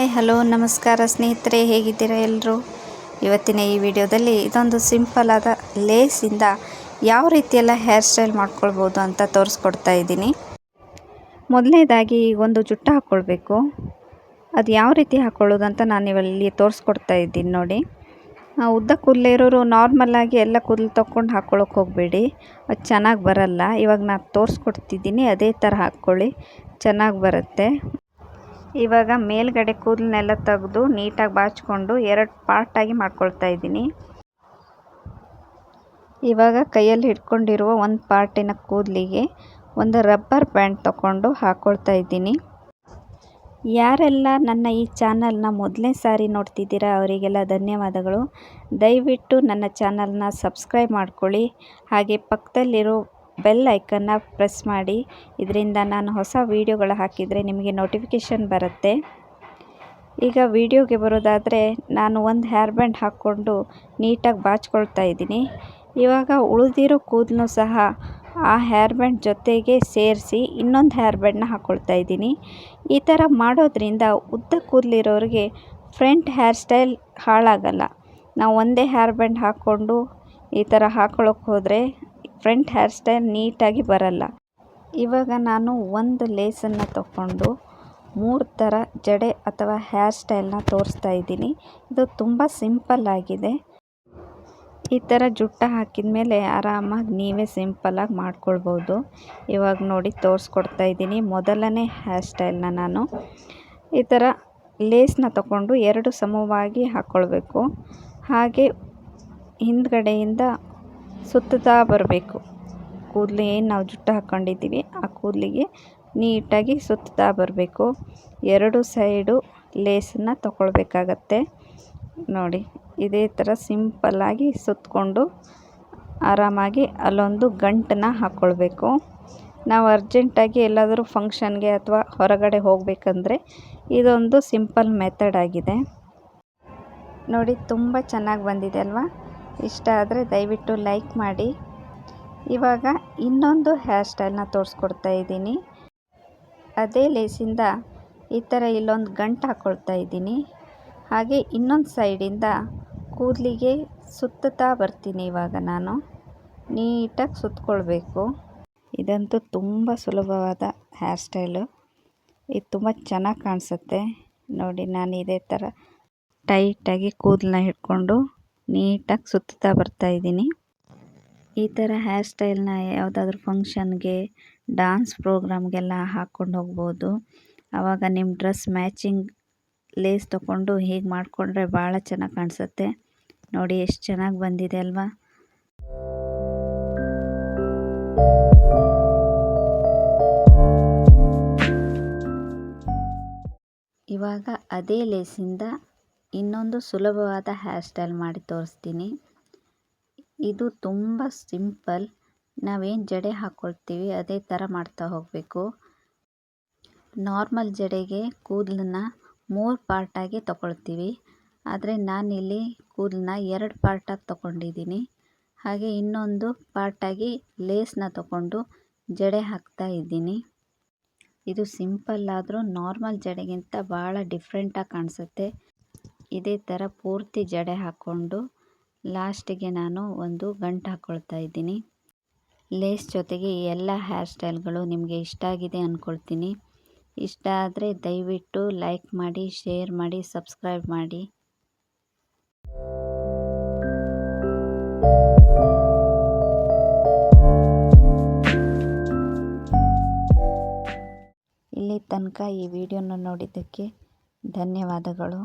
Hi, hello, ನಮಸ್ಕಾರ ಸ್ನೇಹಿತರೆ, ಹೇಗಿದ್ದೀರಾ ಎಲ್ಲರೂ? ಇವತ್ತಿನ ಈ ವಿಡಿಯೋದಲ್ಲಿ ಇದೊಂದು ಸಿಂಪಲ್ ಆದ ಲೇಸಿಂದ ಯಾವ ರೀತಿಯೆಲ್ಲ ಹೇರ್ ಸ್ಟೈಲ್ ಮಾಡ್ಕೊಳ್ಬೋದು ಅಂತ ತೋರಿಸ್ಕೊಡ್ತಾ ಇದ್ದೀನಿ. ಮೊದಲನೇದಾಗಿ ಒಂದು ಜುಟ್ಟ ಹಾಕ್ಕೊಳ್ಬೇಕು. ಅದು ಯಾವ ರೀತಿ ಹಾಕ್ಕೊಳ್ಳೋದು ಅಂತ ನಾನು ಇವಲ್ಲಿ ತೋರಿಸ್ಕೊಡ್ತಾ ಇದ್ದೀನಿ ನೋಡಿ. ಉದ್ದ ಕೂದಲೇ ಇರೋರು ನಾರ್ಮಲಾಗಿ ಎಲ್ಲ ಕೂದಲು ತೊಗೊಂಡು ಹಾಕ್ಕೊಳ್ಳೋಕೆ ಹೋಗಬೇಡಿ. ಅದು ಚೆನ್ನಾಗಿ ಬರಲ್ಲ. ಇವಾಗ ನಾನು ತೋರಿಸ್ಕೊಡ್ತಿದ್ದೀನಿ, ಅದೇ ಥರ ಹಾಕ್ಕೊಳ್ಳಿ. ಚೆನ್ನಾಗಿ ಬರುತ್ತೆ. ಇವಾಗ ಮೇಲ್ಗಡೆ ಕೂದಲನ್ನೆಲ್ಲ ತೆಗೆದು ನೀಟಾಗಿ ಬಾಚಿಕೊಂಡು ಎರಡು ಪಾರ್ಟಾಗಿ ಮಾಡ್ಕೊಳ್ತಾ ಇದ್ದೀನಿ. ಇವಾಗ ಕೈಯಲ್ಲಿ ಹಿಡ್ಕೊಂಡಿರುವ ಒಂದು ಪಾರ್ಟಿನ ಕೂದಲಿಗೆ ಒಂದು ರಬ್ಬರ್ ಬ್ಯಾಂಡ್ ತಗೊಂಡು ಹಾಕ್ಕೊಳ್ತಾ ಇದ್ದೀನಿ. ಯಾರೆಲ್ಲ ನನ್ನ ಈ ಚಾನಲ್ನ ಮೊದಲನೇ ಸಾರಿ ನೋಡ್ತಿದ್ದೀರಾ ಅವರಿಗೆಲ್ಲ ಧನ್ಯವಾದಗಳು. ದಯವಿಟ್ಟು ನನ್ನ ಚಾನಲ್ನ ಸಬ್ಸ್ಕ್ರೈಬ್ ಮಾಡ್ಕೊಳ್ಳಿ. ಹಾಗೆ ಪಕ್ಕದಲ್ಲಿರೋ ಬೆಲ್ ಐಕನ್ನ ಪ್ರೆಸ್ ಮಾಡಿ. ಇದರಿಂದ ನಾನು ಹೊಸ ವೀಡಿಯೋಗಳು ಹಾಕಿದರೆ ನಿಮಗೆ ನೋಟಿಫಿಕೇಷನ್ ಬರುತ್ತೆ. ಈಗ ವೀಡಿಯೋಗೆ ಬರೋದಾದರೆ ನಾನು ಒಂದು ಹೇರ್ ಬ್ಯಾಂಡ್ ಹಾಕ್ಕೊಂಡು ನೀಟಾಗಿ ಬಾಚ್ಕೊಳ್ತಾ ಇದ್ದೀನಿ. ಇವಾಗ ಉಳಿದಿರೋ ಕೂದಲು ಸಹ ಆ ಹೇರ್ ಬ್ಯಾಂಡ್ ಜೊತೆಗೆ ಸೇರಿಸಿ ಇನ್ನೊಂದು ಹೇರ್ ಬ್ಯಾಂಡ್ನ ಹಾಕ್ಕೊಳ್ತಾ ಇದ್ದೀನಿ. ಈ ಥರ ಮಾಡೋದ್ರಿಂದ ಉದ್ದ ಕೂದಲಿರೋರಿಗೆ ಫ್ರಂಟ್ ಹೇರ್ ಸ್ಟೈಲ್ ಹಾಳಾಗಲ್ಲ. ನಾವು ಒಂದೇ ಹೇರ್ ಬ್ಯಾಂಡ್ ಹಾಕ್ಕೊಂಡು ಈ ಥರ ಹಾಕ್ಕೊಳ್ಳೋಕೆ ಹೋದರೆ ಫ್ರಂಟ್ ಹೇರ್ ಸ್ಟೈಲ್ ನೀಟಾಗಿ ಬರಲ್ಲ. ಇವಾಗ ನಾನು ಒಂದು ಲೇಸನ್ನು ತಗೊಂಡು ಮೂರು ಥರ ಜಡೆ ಅಥವಾ ಹೇರ್ ಸ್ಟೈಲ್ನ ತೋರಿಸ್ತಾ ಇದ್ದೀನಿ. ಇದು ತುಂಬ ಸಿಂಪಲ್ ಆಗಿದೆ. ಈ ಥರ ಜುಟ್ಟ ಹಾಕಿದ ಮೇಲೆ ಆರಾಮಾಗಿ ನೀವೇ ಸಿಂಪಲ್ಲಾಗಿ ಮಾಡ್ಕೊಳ್ಬೋದು. ಇವಾಗ ನೋಡಿ ತೋರಿಸ್ಕೊಡ್ತಾ ಇದ್ದೀನಿ ಮೊದಲನೇ ಹೇರ್ ಸ್ಟೈಲ್ನ ನಾನು. ಈ ಥರ ಲೇಸ್ನ ತಗೊಂಡು ಎರಡು ಸಮವಾಗಿ ಹಾಕ್ಕೊಳ್ಬೇಕು ಹಾಗೆ ಹಿಂದ್ಗಡೆಯಿಂದ ಸುತ್ತುತ್ತಾ ಬರಬೇಕು. ಕೂದಲು ಏನು ನಾವು ಜುಟ್ಟು ಹಾಕ್ಕೊಂಡಿದ್ದೀವಿ ಆ ಕೂದಲಿಗೆ ನೀಟಾಗಿ ಸುತ್ತುತ್ತಾ ಬರಬೇಕು. ಎರಡು ಸೈಡು ಲೇಸನ್ನು ತಗೊಳ್ಬೇಕಾಗತ್ತೆ. ನೋಡಿ, ಇದೇ ಥರ ಸಿಂಪಲ್ಲಾಗಿ ಸುತ್ತಕೊಂಡು ಆರಾಮಾಗಿ ಅಲ್ಲೊಂದು ಗಂಟನ್ನು ಹಾಕ್ಕೊಳ್ಬೇಕು ನಾವು ಅರ್ಜೆಂಟಾಗಿ ಎಲ್ಲಾದರೂ ಫಂಕ್ಷನ್ಗೆ ಅಥವಾ ಹೊರಗಡೆ ಹೋಗಬೇಕಂದ್ರೆ ಇದೊಂದು ಸಿಂಪಲ್ ಮೆಥಡ್ ಆಗಿದೆ. ನೋಡಿ, ತುಂಬ ಚೆನ್ನಾಗಿ ಬಂದಿದೆ ಅಲ್ವಾ? ಇಷ್ಟ ಆದರೆ ದಯವಿಟ್ಟು ಲೈಕ್ ಮಾಡಿ. ಇವಾಗ ಇನ್ನೊಂದು ಹೇರ್ ಸ್ಟೈಲ್ನ ತೋರಿಸ್ಕೊಡ್ತಾ ಇದ್ದೀನಿ. ಅದೇ ಲೇಸಿಂದ ಈ ಥರ ಇಲ್ಲೊಂದು ಗಂಟು ಹಾಕ್ಕೊಳ್ತಾ ಇದ್ದೀನಿ. ಹಾಗೆ ಇನ್ನೊಂದು ಸೈಡಿಂದ ಕೂದಲಿಗೆ ಸುತ್ತುತ್ತಾ ಬರ್ತೀನಿ ಇವಾಗ ನಾನು. ನೀಟಾಗಿ ಸುತ್ತಕೊಳ್ಬೇಕು ಇದಂತೂ ತುಂಬ ಸುಲಭವಾದ ಹೇರ್ ಸ್ಟೈಲು. ಇದು ತುಂಬ ಚೆನ್ನಾಗಿ ಕಾಣಿಸುತ್ತೆ. ನೋಡಿ ನಾನು ಇದೇ ಥರ ಟೈಟಾಗಿ ಕೂದಲನ್ನ ಹಿಡ್ಕೊಂಡು ನೀಟಾಗಿ ಸುತ್ತುತ್ತಾ ಬರ್ತಾಯಿದ್ದೀನಿ ಈ ಥರ ಹೇರ್ ಸ್ಟೈಲ್ನ ಯಾವುದಾದ್ರೂ ಫಂಕ್ಷನ್ಗೆ ಡಾನ್ಸ್ ಪ್ರೋಗ್ರಾಮ್ಗೆಲ್ಲ ಹಾಕ್ಕೊಂಡು ಹೋಗ್ಬೋದು. ಆವಾಗ ನಿಮ್ಮ ಡ್ರೆಸ್ ಮ್ಯಾಚಿಂಗ್ ಲೇಸ್ ತೊಗೊಂಡು ಹೀಗೆ ಮಾಡಿಕೊಂಡ್ರೆ ಭಾಳ ಚೆನ್ನಾಗಿ ಕಾಣಿಸುತ್ತೆ. ನೋಡಿ ಎಷ್ಟು ಚೆನ್ನಾಗಿ ಬಂದಿದೆ ಅಲ್ವಾ? ಇವಾಗ ಅದೇ ಲೇಸಿಂದ ಇನ್ನೊಂದು ಸುಲಭವಾದ ಹೇರ್ ಸ್ಟೈಲ್ ಮಾಡಿ ತೋರಿಸ್ತೀನಿ. ಇದು ತುಂಬ ಸಿಂಪಲ್. ನಾವೇನು ಜಡೆ ಹಾಕ್ಕೊಳ್ತೀವಿ ಅದೇ ಥರ ಮಾಡ್ತಾ ಹೋಗಬೇಕು. ನಾರ್ಮಲ್ ಜಡೆಗೆ ಕೂದಲನ್ನ ಮೂರು ಪಾರ್ಟಾಗಿ ತಗೊಳ್ತೀವಿ. ಆದರೆ ನಾನಿಲ್ಲಿ ಕೂದಲನ್ನ ಎರಡು ಪಾರ್ಟಾಗಿ ತಗೊಂಡಿದ್ದೀನಿ. ಹಾಗೆ ಇನ್ನೊಂದು ಪಾರ್ಟಾಗಿ ಲೇಸ್ನ ತಗೊಂಡು ಜಡೆ ಹಾಕ್ತಾ ಇದ್ದೀನಿ. ಇದು ಸಿಂಪಲ್ ಆದರೂ ನಾರ್ಮಲ್ ಜಡೆಗಿಂತ ಭಾಳ ಡಿಫ್ರೆಂಟಾಗಿ ಕಾಣಿಸುತ್ತೆ. ಇದೇ ಥರ ಪೂರ್ತಿ ಜಡೆ ಹಾಕ್ಕೊಂಡು ಲಾಸ್ಟಿಗೆ ನಾನು ಒಂದು ಗಂಟು ಹಾಕ್ಕೊಳ್ತಾ ಇದ್ದೀನಿ. ಲೇಸ್ ಜೊತೆಗೆ ಎಲ್ಲ ಹೇರ್ ಸ್ಟೈಲ್ಗಳು ನಿಮಗೆ ಇಷ್ಟ ಆಗಿದೆ ಅಂದ್ಕೊಳ್ತೀನಿ ಇಷ್ಟ ಆದರೆ ದಯವಿಟ್ಟು ಲೈಕ್ ಮಾಡಿ, ಶೇರ್ ಮಾಡಿ, ಸಬ್ಸ್ಕ್ರೈಬ್ ಮಾಡಿ. ಇಲ್ಲಿ ತನಕ ಈ ವಿಡಿಯೋನ ನೋಡಿದ್ದಕ್ಕೆ ಧನ್ಯವಾದಗಳು.